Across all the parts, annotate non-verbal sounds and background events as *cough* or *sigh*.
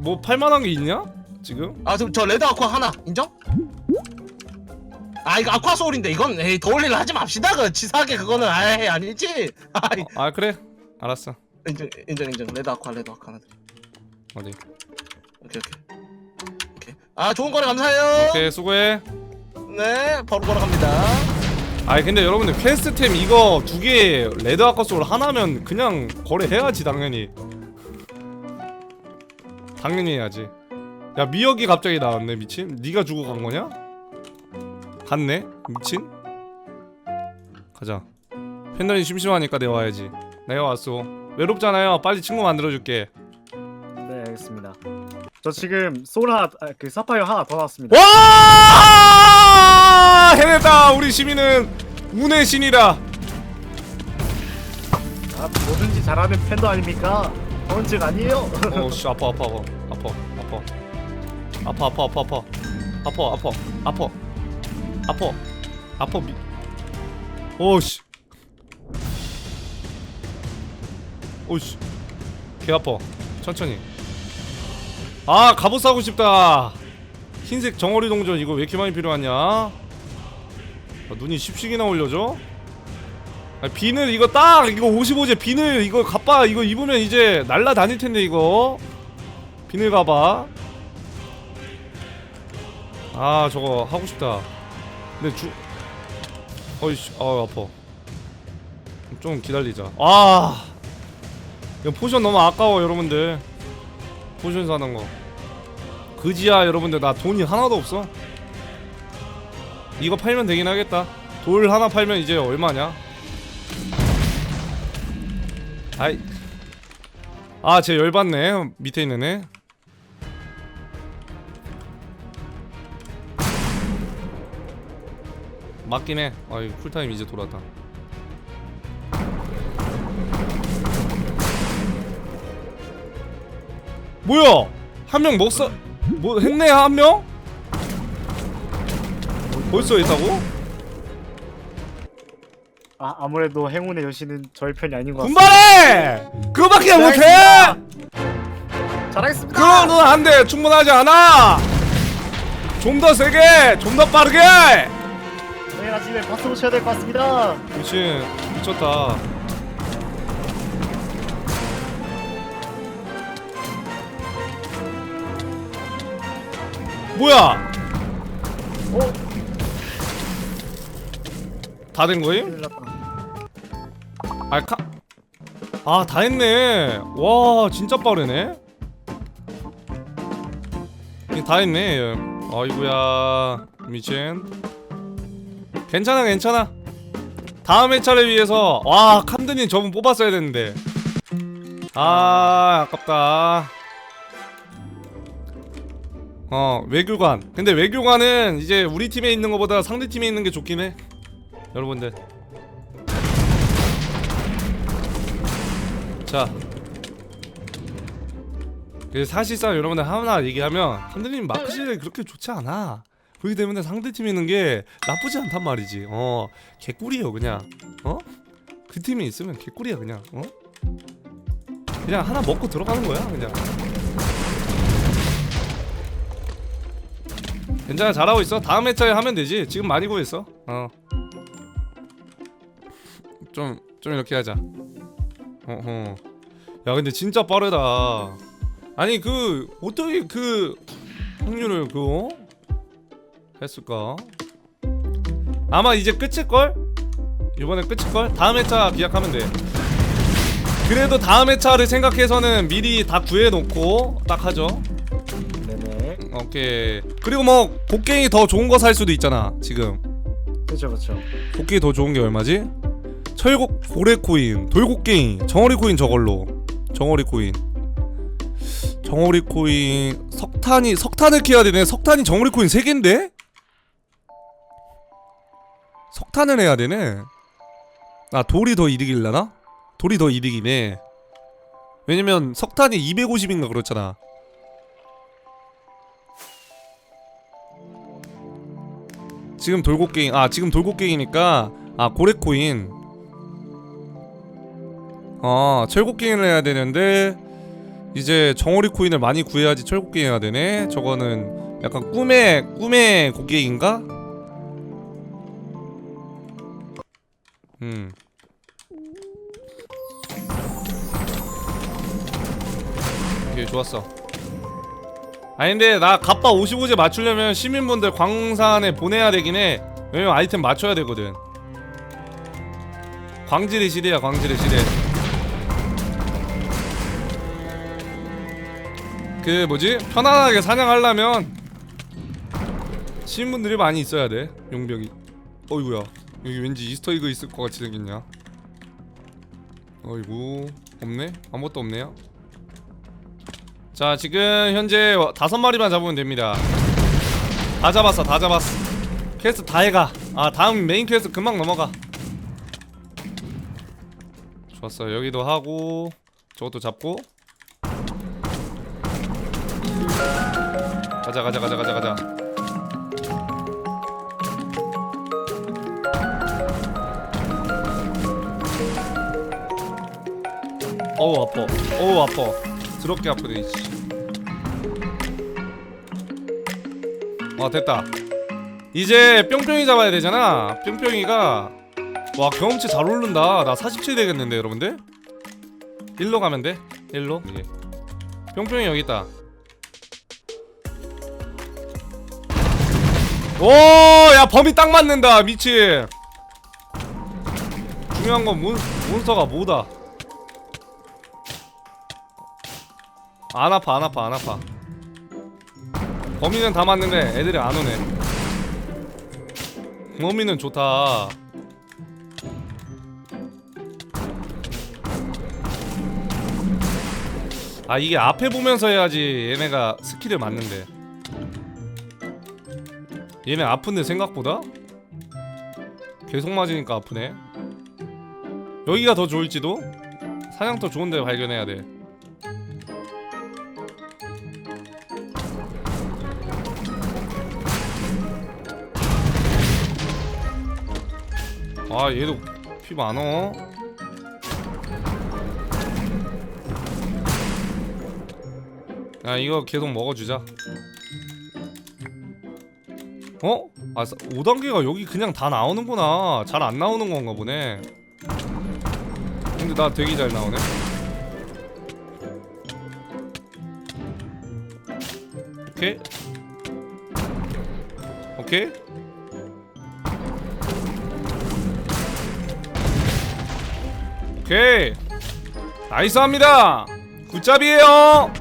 뭐 팔만한 게 있냐? 지금? 아, 저, 저 레드 아쿠아 하나 인정? 아, 이거 아쿠아 소울인데 이건 에이 더 올리려 하지 맙시다. 그 치사하게 그거는 아예 아니지. *laughs* 아, 어, 아 그래 알았어 인정, 인정, 인정. 레드 아쿠아, 레드 아쿠아 하나. 어디 오케이, 오케이. 오케이. 아, 좋은 거래 감사해요. 오케이 수고해 네, 바로 걸어갑니다. 아니 근데 여러분들 퀘스트템 이거 두 개 레드 아까 소울 하나면 그냥 거래해야지 당연히 당연히 해야지. 야 미역이 갑자기 나왔네 미친. 네가 주고 간 거냐? 갔네 미친. 가자. 팬들이 심심하니까 내가 와야지. 내가 왔어. 외롭잖아요. 빨리 친구 만들어줄게. 네 알겠습니다. 저 지금 소울 하나 아, 그 사파이어 하나 더 나왔습니다. 와! 해냈다 우리 시민은. 운의 신이다 아, 뭐든지 잘하는 팬도 아닙니까? 언제 아니에요? 어씨 아파 아파 아파. 아파 아파. 아파 아파 아파 아파. 아파 아파. 아파. 아파. 미 오씨. 오씨. 개 아파. 천천히. 아 갑옷 사고 싶다. 흰색 정어리 동전 이거 왜 이렇게 많이 필요하냐? 아, 눈이 십씩이나 올려줘 아, 비늘 이거 딱 이거 55제 비늘 이거 갑바 이거 입으면 이제 날라다닐 텐데 이거. 비늘 가봐 아 저거 하고 싶다. 근데 주 어이씨 아 아파. 좀 기다리자. 아! 이거 포션 너무 아까워 여러분들. 포션 사는 거. 그지야 여러분들. 나 돈이 하나도 없어. 이거 팔면 되긴 하겠다. 돌 하나 팔면 이제 얼마냐 아이. 아쟤 열받네 밑에 있는 애. 맞긴 해. 아이 쿨타임 이제 돌았다. 뭐야? 한 명 먹사 뭐 했네 한 명? 벌써 있다고? 아 아무래도 행운의 여신은 저희 편이 아닌 것 같습니다. 군발해! 그거밖에 못해! 잘하겠습니다. 그거는 안 돼 충분하지 않아 좀 더 세게 좀 더 빠르게 내일 아침에 박수 쳐야 될 것 같습니다. 미친 미쳤다 뭐야 어? 다 된 거임? 큰일 났다. 알카 아 다 했네. 와 진짜 빠르네. 이다 했네. 아이구야 미친 괜찮아 괜찮아. 다음 회차를 위해서 와 캄드님 저분 뽑았어야 됐는데. 아 아깝다. 어 외교관. 근데 외교관은 이제 우리 팀에 있는 것보다 상대 팀에 있는 게 좋긴 해. 여러분들 자. 그 사실상 여러분들 하나 얘기하면 한드님 마크실이 그렇게 좋지 않아. 그렇기 때문에 상대팀에 있는 게 나쁘지 않단 말이지. 어, 개꿀이에요 그냥. 어? 그 팀에 있으면 개꿀이야 그냥. 어? 그냥 하나 먹고 들어가는 거야 그냥. 괜찮아 잘하고 있어. 다음 회차에 하면 되지. 지금 많이 구했어. 어. 좀 좀 이렇게 하자. 어허. 야 근데 진짜 빠르다. 아니 그 어떻게 그 확률을 그거 했을까? 아마 이제 끝일 걸? 이번에 끝일 걸? 다음 회차 기약하면 돼. 그래도 다음 회차를 생각해서는 미리 다 구해놓고 딱 하죠. 네네. 오케이. 그리고 뭐 곡괭이 더 좋은 거 살 수도 있잖아. 지금 그렇죠 그렇죠. 곡괭이 더 좋은 게 얼마지? 철곡 고래 코인, 돌곡괭이, 정어리 코인 저걸로. 정어리 코인. 정어리 코인 석탄이 석탄을 캐야 되네. 석탄이 정어리 코인 3 개인데? 석탄을 해야 되네. 아, 돌이 더 이득일라나? 돌이 더 이득이네. 왜냐면 석탄이 250인가 그렇잖아. 지금 돌곡괭이 아 지금 돌곡괭이니까 아 고래코인 아 철곡갱이를 해야 되는데 이제 정어리 코인을 많이 구해야지 철곡갱이 해야 되네. 저거는 약간 꿈의 꿈의 곡괭인가? 음. 오케이 좋았어. 아니 근데 나 갑바 55제 맞추려면 시민분들 광산에 보내야 되긴 해. 왜냐면 아이템 맞춰야 되거든. 광질의 시대야 광질의 시대 그 뭐지? 편안하게 사냥하려면 시민분들이 많이 있어야 돼. 용병이. 어이구야. 여기 왠지 이스터이그 있을 것 같이 생겼냐? 어이구. 없네? 아무것도 없네요. 자 지금 현재 다섯 마리만 잡으면 됩니다. 다 잡았어 다 잡았어. 퀘스트 다 해가. 아 다음 메인 퀘스트 금방 넘어가. 좋았어 여기도 하고 저것도 잡고 가자 가자 가자 가자 가자. 어우 아파. 어우 아파. 드럽게 아프네 이씨. 아 됐다. 이제 뿅뿅이 잡아야 되잖아. 뿅뿅이가 와 경험치 잘 오른다. 나 47 되겠는데 여러분들? 일로 가면 돼? 일로? 예. 뿅뿅이 여기 있다 오야 범위 딱 맞는다 미친. 중요한 건 몬, 몬스터가 뭐다. 안 아파 안 아파 안 아파. 범위는 다 맞는데 애들이 안 오네. 범위는 좋다. 아 이게 앞에 보면서 해야지 얘네가 스킬을 맞는데 얘네 아픈데 생각보다? 계속 맞으니까 아프네 여기가 더 좋을지도? 사냥 터 좋은 데 발견해야 돼 아 얘도 피 많어 야 이거 계속 먹어주자 어? 아 5단계가 여기 그냥 다 나오는구나. 잘 안 나오는 건가 보네. 근데 나 되게 잘 나오네. 오케이. 오케이. 오케이. 나이스합니다. 굿잡이에요.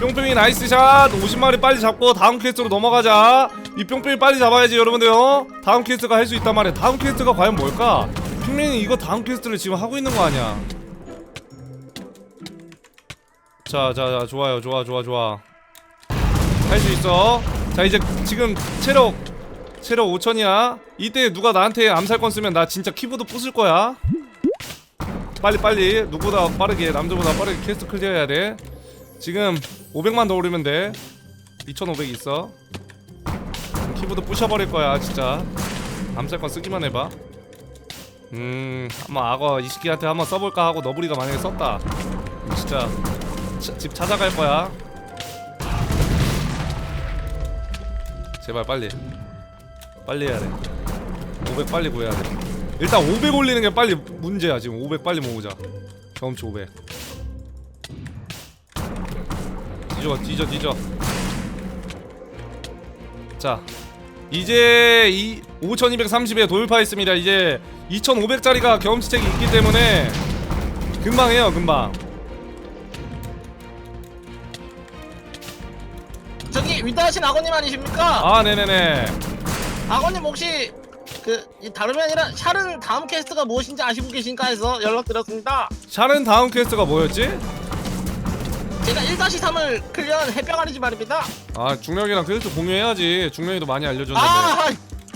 뿅뿅이 나이스 샷. 50마리 빨리 잡고 다음 퀘스트로 넘어가자 이 뿅뿅이 빨리 잡아야지 여러분들요 다음 퀘스트가 할 수 있단 말이야. 다음 퀘스트가 과연 뭘까? 핑맨이 이거 다음 퀘스트를 지금 하고 있는 거 아니야? 자자 자 좋아요. 좋아 좋아 좋아. 할 수 있어. 자 이제 지금 체력 체력 5천이야. 이때 누가 나한테 암살권 쓰면 나 진짜 키보드 부술 거야. 빨리 빨리. 누구보다 빠르게 남들보다 빠르게 퀘스트 클리어해야 돼. 지금 500만 더 오르면 돼. 2500 있어 키보드 부셔버릴 거야 진짜. 암살권 쓰기만 해봐. 음 한번 악어 이시키한테 한번 써볼까 하고 너구리가 만약에 썼다. 진짜 차- 집 찾아갈 거야. 제발 빨리. 빨리 해야 돼500 빨리 구해야 돼. 일단 500 올리는 게 빨리 문제야 지금. 500 빨리 모으자. 경험치 500 뒤져 뒤져 뒤져. 자 이제 이 5230에 돌파했습니다 이제 2500짜리가 경험치책이 있기 때문에 금방 해요 금방 저기 위대하신 아버님 아니십니까? 아 네네네 아버님 혹시 그 이 다름이 아니라 샤른 다음 퀘스트가 무엇인지 아시고 계신가 해서 연락드렸습니다. 샤른 다음 퀘스트가 뭐였지? 제가 1-3을 클리어한 해병아리지 말입니다. 아 중력이랑 퀘스트 공유해야지 중력이도 많이 알려줬는데 아,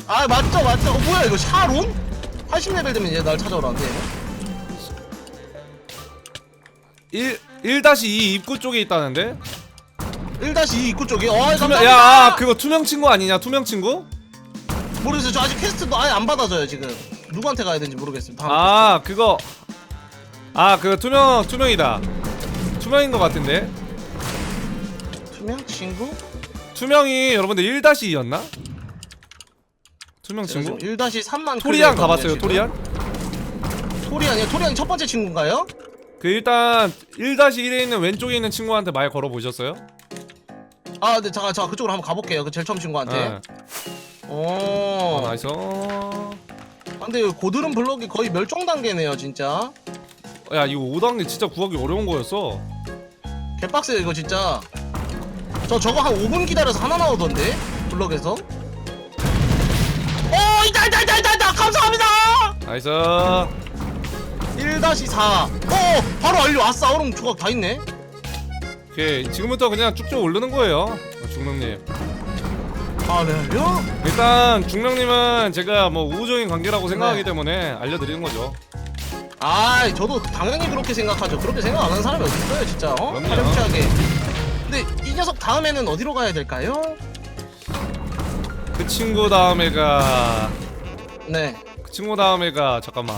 아 맞죠 맞죠. 어, 뭐야 이거 샤론? 80레벨 되면 이제 날 찾아오라는데. 1 1-2 입구 쪽에 있다는데? 1-2 입구 쪽에. 어, 투명, 감사합니다. 야 아, 그거 투명 친구 아니냐 투명 친구? 모르겠어요. 저 아직 퀘스트도 아예 안 받아줘요 지금. 누구한테 가야 되는지 모르겠습니다. 아 그거 아그 투명 투명이다 투명인 것 같은데 투명 친구? 투명이 여러분들 1-2였나? 투명 친구? 1-3만 토리안 가봤어요 토리안? 토리안이요? 토리안 첫 번째 친구인가요? 그 일단 1-1에 있는 왼쪽에 있는 친구한테 말 걸어보셨어요? 아, 네, 잠깐, 잠깐 그쪽으로 한번 가볼게요. 그 제일 처음 친구한테. 네. 오. 아, 나이스 아, 근데 이 고드름 블록이 거의 멸종 단계네요, 진짜. 야 이거 5단계 진짜 구하기 어려운 거였어 개빡세요, 이거 진짜. 저 저거 한 5분 기다려서 하나 나오던데 블록에서. 오, 있다, 있다, 있다, 있다, 있다. 감사합니다. 나이스 1-4. 오, 바로 완료. 아싸, 얼음 조각 다 있네. 오케이 지금부터 그냥 쭉쭉 오르는 거예요 중령님 아, 네. 요? 일단 중령님은 제가 뭐 우호적인 관계라고 생각하기 네. 때문에 알려드리는 거죠 아, 저도 당연히 그렇게 생각하죠. 그렇게 생각 안 하는 사람이 어디 있어요, 진짜. 어? 그럼요. 파렴치하게. 근데 이 녀석 다음에는 어디로 가야 될까요? 그 친구 다음에가 네. 그 친구 다음에가 잠깐만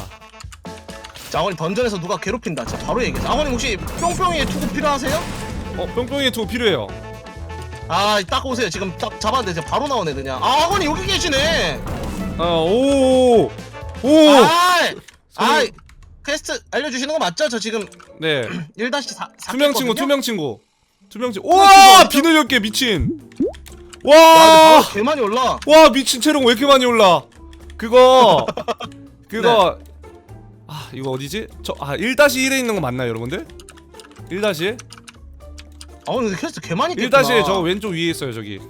자, 아버님 던전에서 누가 괴롭힌다. 진짜 바로 얘기해. 아버님 혹시 뿅뿅이의 투구 필요하세요? 어 뿅뿅이 투 필요해요 아, 딱 오세요. 지금 딱 잡았는데 이제 바로 나오네 그냥. 아, 아버님 여기 계시네. 어오오 아, 아, 소리- 퀘스트 알려주시는 거 맞죠? 저 지금 네 *clears throat* 1-4 투명 친구 투명 친구 투명 친구 우와 맞죠? 비늘렵게 미친 와, 와개 많이 올라. 와 미친 체력 왜 이렇게 많이 올라 그거 *laughs* 그거 아 이거 어디지? 저아 1-1에 있는 거 맞나요 여러분들? 1-1? 아, 근데 퀘스트 개 많이 깼구나. 1-1 저 왼쪽 위에 있어요 저기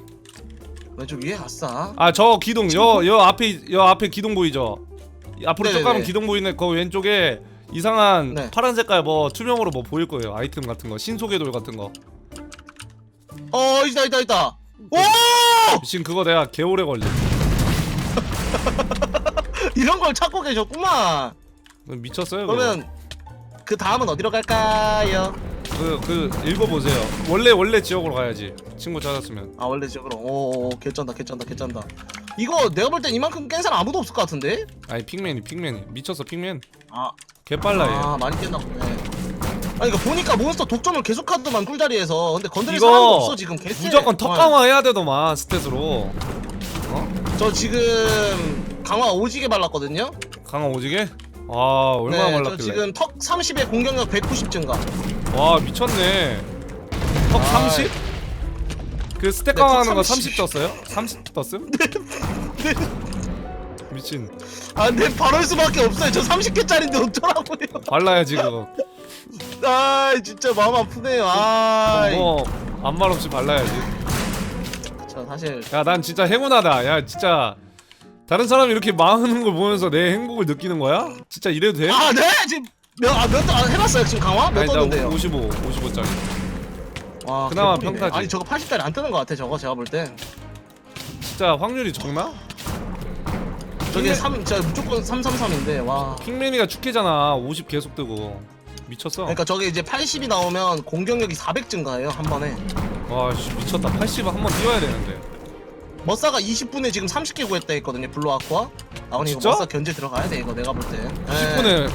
왼쪽 위에 아싸. 아저 기둥 여 여 앞에 여 앞에 기둥 보이죠? 이 앞으로 쭉 네네네. 가면 기둥 보이는 그 왼쪽에 이상한 네. 파란 색깔 뭐 투명으로 뭐 보일 거예요 아이템 같은 거 신속의 돌 같은 거 어, 있다, 있다, 있다. 오! 지금 그거 내가 개오래 걸려 *laughs* 이런 걸 찾고 계셨구만. 미쳤어요 그러면 그 다음은 어디로 갈까요? 그, 그 읽어보세요 원래 원래 지역으로 가야지 친구 찾았으면 아 원래 지역으로 오 개쩐다 개쩐다 개쩐다 이거 내가 볼 땐 이만큼 깬 사람 아무도 없을 것 같은데? 아니 핑맨이 핑맨이 미쳤어 핑맨 아, 개빨라 얘 아 많이 깼나 보네. 아니 이거 보니까 몬스터 독점을 계속 하더만 꿀자리에서. 근데 건드릴 이거 사람도 없어 지금. 개쎄. 무조건 턱 어, 강화해야 되더만 스탯으로. 저 지금 강화 오지게 발랐거든요? 강화 오지게? 아 얼마나 네, 저 말랐길래. 지금 턱 30에 공격력 190 증가. 와 미쳤네. 턱 아, 30? 그 스택 네, 강화하는 거턱 30. 30 떴어요? 30 떴음? *laughs* 미친 아 근데 바를 수밖에 없어요 저 30개짜리인데 어쩌라고요 발라야지 그거 아 진짜 마음 아프네요 아 뭐안 말 없이 발라야지 저 사실 야 난 진짜 행운하다 야 진짜 다른 사람이 이렇게 망하는 걸 보면서 내 행복을 느끼는 거야? 진짜 이래도 돼? 아 네? 지금 몇, 아, 몇, 아, 해봤어요 지금 강화? 몇 아니 나 떴는데요? 55 55짜리 와, 그나마 개꿀이네. 평타지. 아니 저거 80짜리 안 뜨는 것 같아 저거 제가 볼 땐. 진짜 확률이 적나? 저게 핑맨- 3, 저 무조건 333인데 와. 킹맨이가 축해잖아 50 계속 뜨고 미쳤어 그러니까 저게 이제 80이 나오면 공격력이 400 증가해요 한 번에. 와 씨, 미쳤다 80은 한번 뛰어야 되는데 머싸가 20분에 지금 30개 구했다 했거든요 블루 아쿠아. 아버님 이거 진짜? 머싸 견제 들어가야 돼 이거 내가 볼 때. 네. 10분에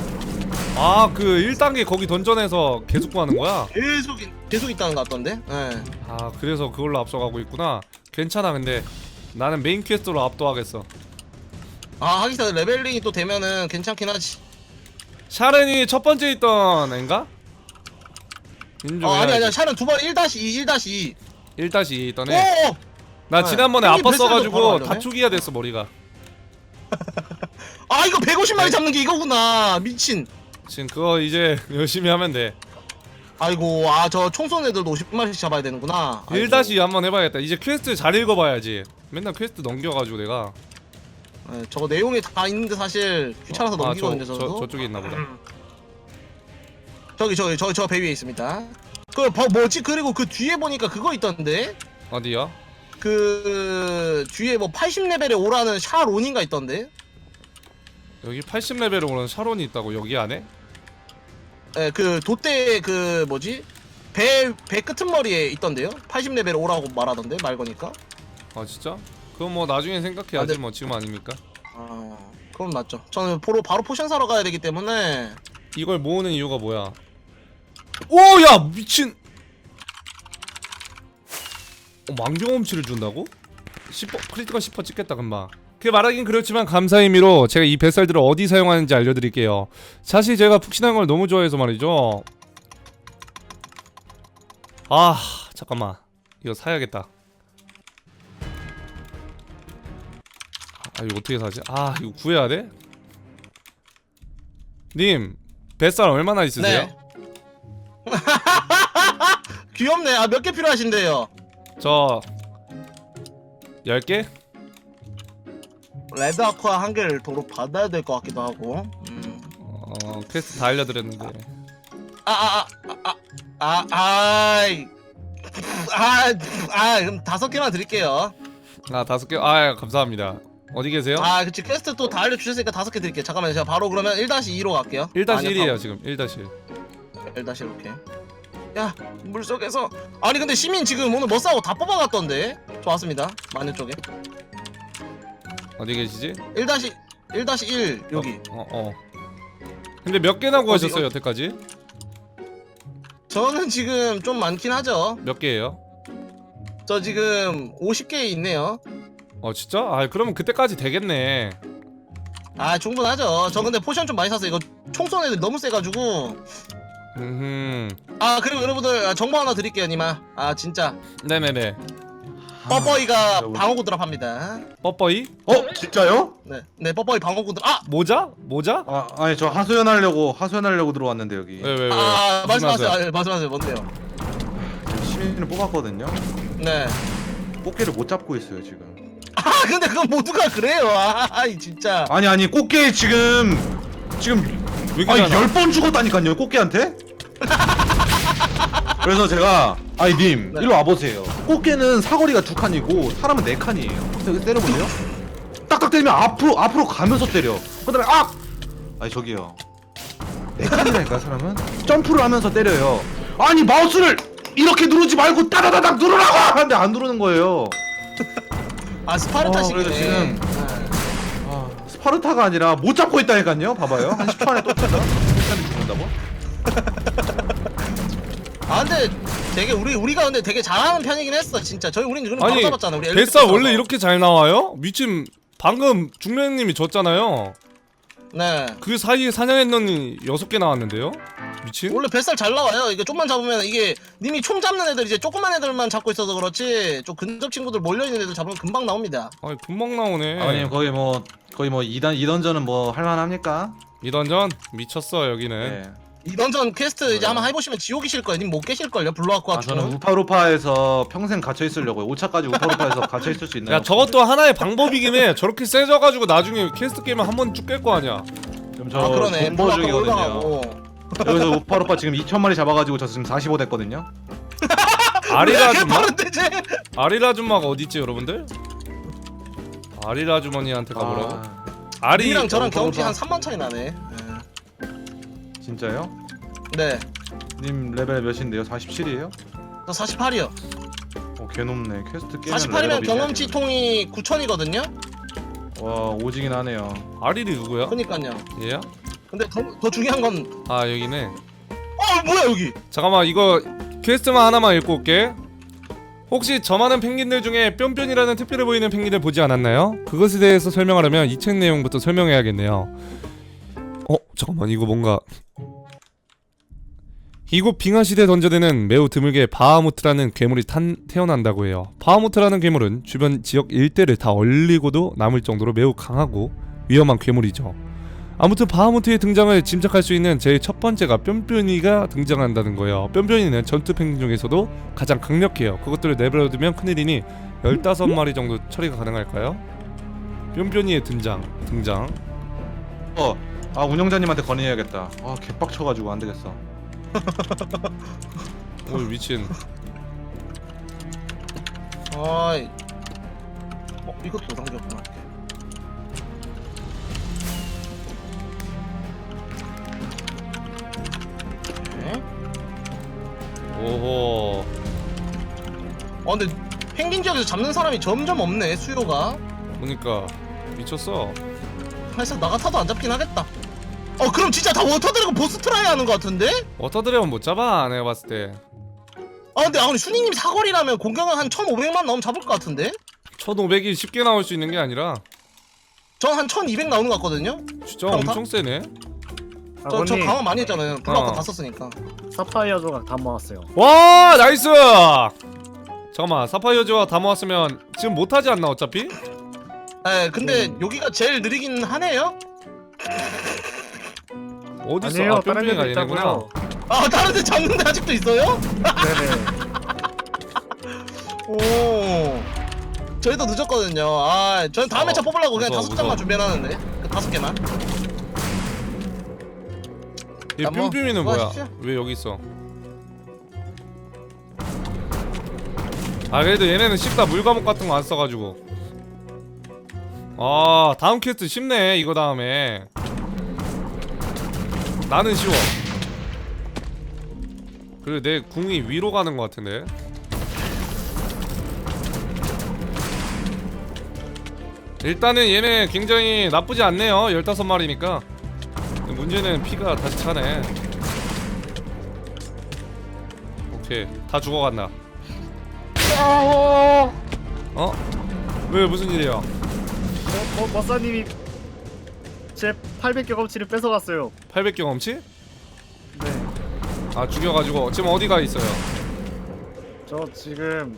아그 1단계 거기 던전에서 계속 구하는 거야? 계속 이- 계속 있다는 것 같던데. 네. 아 그래서 그걸로 앞서가고 있구나 괜찮아 근데 나는 메인 퀘스트로 압도하겠어 아 하기사 레벨링이 또 되면은 괜찮긴 하지. 샤렌이 첫 번째 있던 애인가? 인정 어 아니 아니야 샤는 두번 1-2 1-2. 1-2 있던 애 오! 나 네. 지난번에 형님 뱃살도 바로 아팠어가지고 알려네? 다축이야 됐어 머리가 *laughs* 아 이거 150마리 네. 잡는 게 이거구나 미친. 지금 그거 이제 *laughs* 열심히 하면 돼 아이고 아 저 총쏜 애들도 50마리씩 잡아야 되는구나. 아이고. 1다시 한번 해봐야겠다 이제 퀘스트 잘 읽어봐야지 맨날 퀘스트 넘겨가지고 내가 네, 저거 내용이 다 있는데 사실 귀찮아서 아, 넘기거든요 저, 저도. 저, 저쪽에 있나 보다 저기 저기 저저 배 위에 있습니다. 그 버, 뭐지 그리고 그 뒤에 보니까 그거 있던데 어디야? 그 뒤에 뭐 80레벨에 오라는 샤론인가 있던데. 여기 80레벨에 오는 샤론이 있다고 여기 안에? 예, 그 돛대 그 뭐지 배 배 끄트머리에 있던데요. 80레벨에 오라고 말하던데 말 거니까. 아 진짜? 그건 뭐 나중에 생각해야지 아, 네. 뭐 지금 아닙니까? 아 그럼 맞죠. 저는 바로 바로 포션 사러 가야 되기 때문에 이걸 모으는 이유가 뭐야? 오 야 미친 어, 망경험치를 준다고? 10% 크리티컬 10% 찍겠다 금방 그 말하긴 그렇지만 감사의 의미로 제가 이 뱃살들을 어디 사용하는지 알려드릴게요 사실 제가 푹신한 걸 너무 좋아해서 말이죠 아 잠깐만 이거 사야겠다 아 이거 어떻게 사지? 아 이거 구해야 돼? 님 뱃살 얼마나 있으세요? 네. *laughs* 귀엽네. 아 몇 개 필요하신데요? 저 10개? 레드 아쿠아 한 개를 도로 받아야 될 것 같기도 하고. 음. 어 퀘스트 다 알려드렸는데 아, 아아아아아 아이 아, 아, 그럼 다섯 개만 드릴게요. 아 다섯 개? 아 감사합니다 어디 계세요? 아, 그치 퀘스트 또 다 알려주셨으니까 다섯 개 드릴게요. 잠깐만요, 제가 바로 그러면 1-2로 갈게요. 1-1이에요 지금 1-1 1-1 오케이. 야, 물 속에서 아니 근데 시민 지금 오늘 뭐 싸고 다 뽑아갔던데. 좋았습니다. 마녀 쪽에. 어디 계시지? 1-1 1-1 여기. 어 어. 근데 몇 개나 구하셨어요 어디? 여태까지? 저는 지금 좀 많긴 하죠. 몇 개예요? 저 지금 50개 있네요. 어 진짜? 아 그러면 그때까지 되겠네 아 충분하죠. 저 근데 포션 좀 많이 샀어요. 이거 총 쏘는 애들 너무 세가지고. 음 아 그리고 여러분들 아, 정보 하나 드릴게요, 니마. 아 진짜 네네네 뻐뻐이가 여러분. 방어구 드랍합니다. 뻐뻐이? 어 진짜요? 네, 네 뻐뻐이 방어구 드랍. 아, 모자? 모자? 아 아니 저 하소연 하려고 하소연 하려고 들어왔는데 여기 왜 왜 왜? 아 무슨 말씀하세요. 아, 말씀하세요. 뭔데요? 시민을 뽑았거든요. 네. 꽃게를 못 잡고 있어요 지금. 아 근데 그건 모두가 그래요. 아, 아이 진짜. 아니 아니 꽃게 지금 지금 왜 이렇게 아니 많아? 열번 죽었다니까요 꽃게한테. *laughs* 그래서 제가 아니 님 네. 일로 와보세요. 꽃게는 사거리가 두 칸이고 사람은 네 칸이에요. 여기 때려보세요. 딱딱 때리면 앞으로 앞으로 가면서 때려. 그다음에 아 아니 저기요. 네 칸이라니까 사람은 점프를 하면서 때려요. 아니 마우스를 이렇게 누르지 말고 따다다닥 누르라고 하는데 안 누르는 거예요. *laughs* 아 스파르타식이네. 어, 그래서 지금- 네. 아, 스파르타가 아니라 못 잡고 있다니까요. 봐봐요. 한 10초 안에 또 뜬다. 10초 안에 죽는다고? 아 근데 되게 우리 우리가 근데 되게 잘하는 편이긴 했어 진짜. 저희 우린 그럼 바로 아니 잡았잖아. 우리 뱃살 엘리트 원래 잡아서. 이렇게 잘 나와요? 미친 방금 중령님이 졌잖아요 네. 그 사이에 사냥했더니 여섯 개 나왔는데요? 미친? 원래 뱃살 잘 나와요. 이게 좀만 잡으면 이게 님이 총 잡는 애들 이제 조그만 애들만 잡고 있어서 그렇지 좀 근접 친구들 몰려 있는 애들 잡으면 금방 나옵니다. 아니 금방 나오네 아버님 거기 뭐 거의 뭐 2단 2던전은 뭐 할만합니까? 이 던전 미쳤어 여기는 네. 이 던전 퀘스트 이제? 한번 해보시면 지옥이실 거예요. 님 못 계실 걸요. 블루아쿠아 아, 저는 주는. 우파루파에서 평생 갇혀 있으려고요. 5차까지 우파루파에서 *laughs* 갇혀 있을 수 있나요? 야 저것도 하나의 방법이긴 해 저렇게 세져가지고 나중에 퀘스트 게임을 한 번 쭉 깰 거 아니야 지금 저 아 그러네. 공보 블루아쿠아 중이거든요. 올라가고. 여기서 우파루파 지금 2천 마리 잡아가지고 저 지금 45 됐거든요. *laughs* 아리라 아줌마? 쟤. 아리라 아줌마가 어딨지 여러분들? 아리라 아주머니한테 가보라고? 아, 아리 님이랑 저랑 어, 경험치 봐봐. 한 3만 차이 나네. 진짜요? 네. 님 레벨 몇인데요? 47이에요? 저 48이요. 어, 개 높네. 퀘스트 게임 48이면 경험치 통이 9천이거든요. 와 오지긴 하네요. 아리리 누구야? 그니까요. 얘야? 근데 더, 더 중요한 건, 아 여기네 어 뭐야 여기? 잠깐만 이거 퀘스트만 하나만 읽고 올게 혹시 저 많은 펭귄들 중에 뿅뿅이라는 특별해 보이는 펭귄을 보지 않았나요? 그것에 대해서 설명하려면 이 책 내용부터 설명해야겠네요 어? 잠깐만 이거 뭔가 이곳 빙하시대 던전에는 매우 드물게 바하무트라는 괴물이 탄, 태어난다고 해요 바하무트라는 괴물은 주변 지역 일대를 다 얼리고도 남을 정도로 매우 강하고 위험한 괴물이죠 아무튼 바하무트의 등장을 짐작할 수 있는 제일 첫 번째가 뿅뿅이가 등장한다는 거예요. 뿅뿅이는 전투 펭귄 중에서도 가장 강력해요. 그것들을 내버려두면 큰일이니 15마리 정도 처리가 가능할까요? 뿅뿅이의 등장 등장 어, 아 운영자님한테 건의해야겠다. 아 개빡쳐가지고 안 되겠어. *laughs* 오 미친 아이. 어 이것도 보상이었구나. 네. 오호 어 근데 펭귄 지역에서 잡는 사람이 점점 없네 수요가. 보니까 미쳤어 그래서 나 같아도 안 잡긴 하겠다. 어 그럼 진짜 다 워터드래곤 보스 트라이 하는 것 같은데? 워터드래곤 못 잡아 내가 봤을 때 아 근데 아 근데 슈닝님 사거리라면 공격은 한 1500만 나오면 잡을 것 같은데? 1500이 쉽게 나올 수 있는 게 아니라 전 한 1200 나오는 것 같거든요? 진짜 평타? 엄청 세네 저, 저 아버님 강화 많이 했잖아요 블라우터 어. 다 썼으니까 사파이어 조각 다 모았어요. 와 나이스 잠깐만 사파이어 지와 다 모았으면 지금 못하지 않나 어차피? 네 근데 음. 여기가 제일 느리긴 하네요 어딨어? 아니에요 아 다른 뿅뿅이가 데도 얘네구나 있다고요. 아 다른 데 잡는데 아직도 있어요? 네네. *laughs* 오 저희도 늦었거든요 아 저는 다음에 어, 차 뽑으려고 그냥 무서워, 다섯 장만 무서워. 준비해놨는데 그 다섯 개만 이 야, 뭐, 뿅뿅이는 뭐야? 왜 여기 있어? 아 그래도 얘네는 쉽다 물 과목 같은 거 안 써가지고 아 다음 퀘스트 쉽네 이거 다음에 나는 쉬워. 그리고 내 궁이 위로 가는 거 같은데. 일단은 얘네 굉장히 나쁘지 않네요. 15마리니까. 문제는 피가 다시 차네. 오케이. 다 죽어간다 어? 왜 무슨 일이야? 어, 어, 머사님이 제 800 경험치를 뺏어갔어요. 800 경험치? 네. 아 죽여가지고 지금 어디가 있어요? 저 지금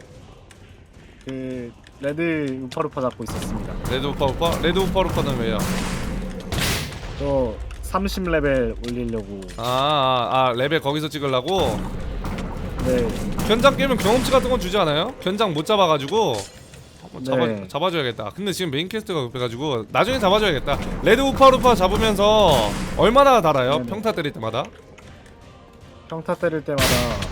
그 레드 우파루파 잡고 있었습니다. 레드 우파 우파? 레드 우파 우파는 왜요? 저 30레벨 올리려고. 아, 아, 아 레벨 거기서 찍으려고? 네. 견장 깨면 경험치 같은 건 주지 않아요? 견장 못 잡아가지고 한번 잡아, 네. 잡아줘야겠다 근데 지금 메인 퀘스트가 급해가지고 나중에 잡아줘야겠다 레드 우파 우파 잡으면서 얼마나 달아요? 네네. 평타 때릴 때마다? 평타 때릴 때마다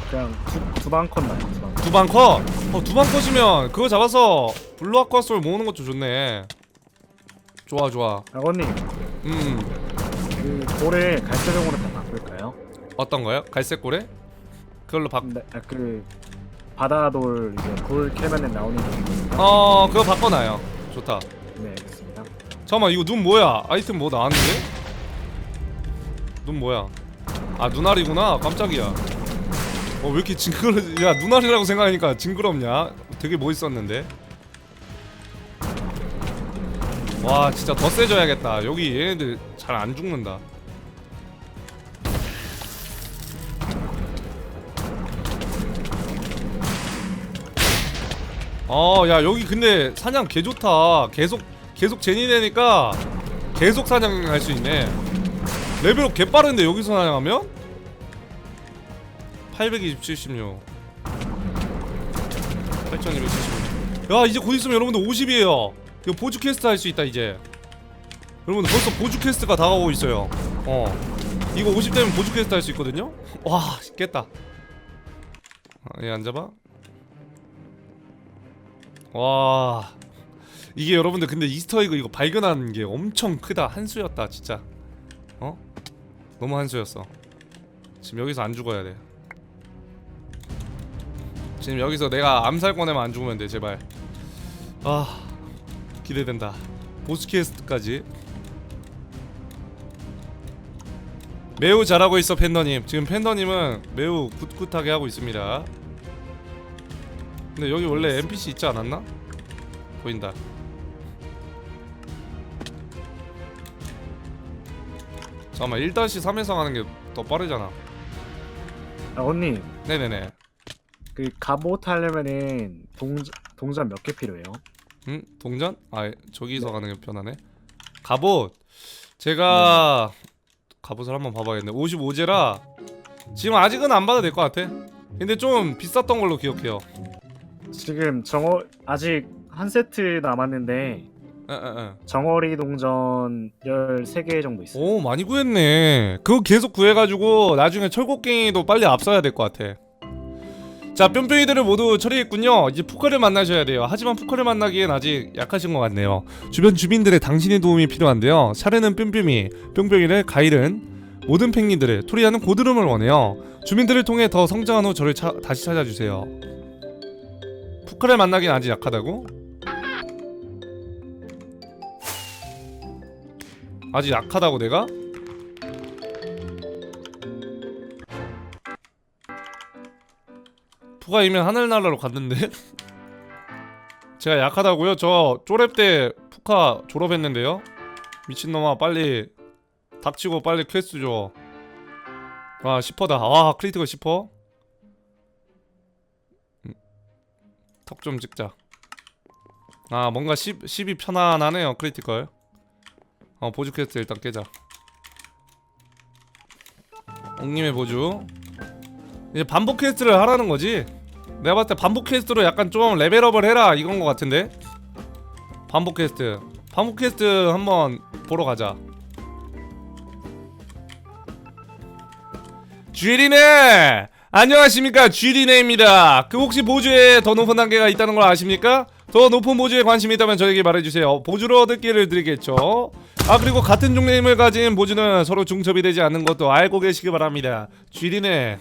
그냥 두, 두방 컷 나요. 두 방. 두방 컷! 어, 두방 컷이면 그거 잡아서 블루 아쿠아솔 모으는 것도 좋네. 좋아, 좋아. 아버님, 음, 그 돌을 갈색으로 다 바꿀까요? 어떤 거요? 갈색 고래? 그걸로 바, 네, 아, 그 바다돌 이제 돌 캐면에 나오는 거. 어, 그거 바꿔놔요. 좋다. 네, 알겠습니다. 잠깐만, 이거 눈 뭐야? 아이템 뭐 나왔는데? 눈 뭐야? 아, 눈알이구나. 깜짝이야. 어, 왜 이렇게 징그러, 야, 눈알이라고 생각하니까 징그럽냐? 되게 멋있었는데. 와, 진짜 더 세져야겠다. 여기 얘네들 잘 안 죽는다. 어, 야, 여기 근데 사냥 개 좋다. 계속, 계속 제니 되니까 계속 사냥할 수 있네. 레벨업 개 빠른데 여기서 사냥하면? 820, 76. 8276. 야, 이제 곧 있으면 여러분들 50이에요. 이거 보조 퀘스트 할 수 있다, 이제. 여러분들 벌써 보조 퀘스트가 다가오고 있어요. 어. 이거 50 되면 보조 퀘스트 할 수 있거든요? 와, 깼다. 아, 얘 앉아봐. 와. 이게 여러분들 근데 이스터에그 이거 발견한 게 엄청 크다. 한 수였다 진짜. 어? 너무 한 수였어. 지금 여기서 안 죽어야 돼. 지금 여기서 내가 암살 꺼내면 안 죽으면 돼 제발. 아 기대된다. 보스 퀘스트까지. 매우 잘하고 있어 팬더님. 지금 팬더님은 매우 굿굿하게 하고 있습니다 근데 여기 원래 NPC 있지 않았나? 보인다. 잠깐만 1-3에서 가는 게 더 빠르잖아. 아버님, 네네네. 그 갑옷 하려면은 동 동전 몇 개 필요해요? 응? 동전? 아 저기서 가는 게 편하네. 갑옷. 제가 갑옷을 한번 봐봐야겠네. 55제라 지금 아직은 안 봐도 될 것 같아. 근데 좀 비쌌던 걸로 기억해요. 지금 정어 아직 한 세트 남았는데. 정어리 동전 13개 정도 있어요. 오 많이 구했네. 그거 계속 구해가지고 나중에 철곡갱이도 빨리 앞서야 될 것 같아. 자 뿅뿅이들을 모두 처리했군요. 이제 푸커를 만나셔야 돼요. 하지만 푸커를 만나기엔 아직 약하신 것 같네요. 주변 주민들의 당신의 도움이 필요한데요. 샤르는 뿅뿅이 뿅뿅이를 가일은 모든 펭귄들을 토리아는 고드름을 원해요. 주민들을 통해 더 성장한 후 저를 차- 다시 찾아주세요 푸크를 만나긴 아직 약하다고? 아직 약하다고 내가? 푸가 이면 하늘나라로 갔는데? *laughs* 제가 약하다고요? 저 졸업 때 푸카 졸업했는데요? 미친놈아 빨리 닥치고 빨리 퀘스트 줘아 10%다 아 크리티컬 10% 턱 좀 찍자. 아 뭔가 10, 10이 편안하네요 크리티컬. 어 보조 퀘스트 일단 깨자. 옥님의 보조. 이제 반복 퀘스트를 하라는 거지? 내가 봤을 때 반복 퀘스트로 약간 좀 레벨업을 해라 이건 거 같은데? 반복 퀘스트. 반복 퀘스트 한번 보러 가자. 쥐리네 안녕하십니까? 쥐리네입니다. 그 혹시 보조에 더 높은 단계가 있다는 걸 아십니까? 더 높은 보조에 관심이 있다면 저에게 말해주세요. 보조로 얻을 기회를 드리겠죠. 아 그리고 같은 종류의 힘을 가진 보조는 서로 중첩이 되지 않는 것도 알고 계시기 바랍니다. 쥐리네